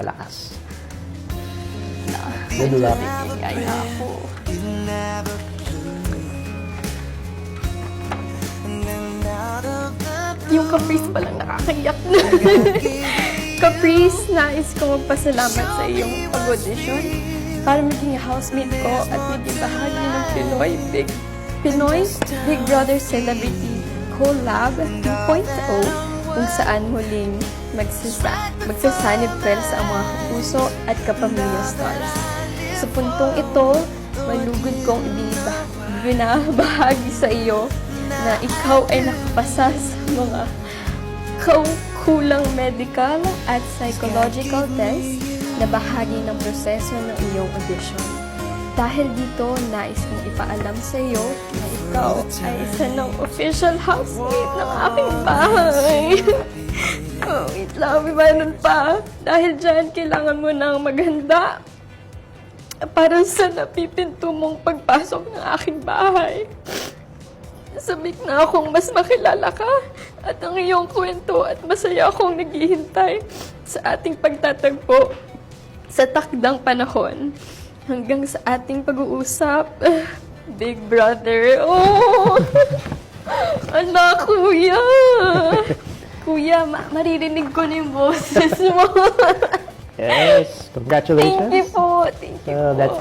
malakas. Good luck. Ay, ako. Yung Caprice pa lang nakakayak na. Caprice, nais ko magpasalamat sa iyong pag-audition para maging housemate ko at maging bahagi ng Pinoy Big Pinoy Big Brother Celebrity Collab 2.0 kung saan muling magsasa magsasanib sa ang mga kapuso at kapamilya stars. Sa puntong ito, malugod kong ibinibah- binabahagi sa iyo na ikaw ay nakapasa sa mga kaukulang medical at psychological test na bahagi ng proseso ng iyong audition. Dahil dito, nais kong ipaalam sa iyo na ikaw ay isa ng official housemate ng aking bahay. oh, wait lang, may meron pa. Dahil dyan, kailangan mo ng maganda para sa napipinto mong pagpasok ng aking bahay. Sabik na akong mas makilala ka at ang iyong kwento at masaya akong naghihintay sa ating pagtatagpo sa takdang panahon hanggang sa ating pag-uusap. Big brother, oh! Anak, kuya! Kuya, ma- maririnig ko na yung boses mo. Yes, Thank you congratulations. po. Thank you Uh, po. that's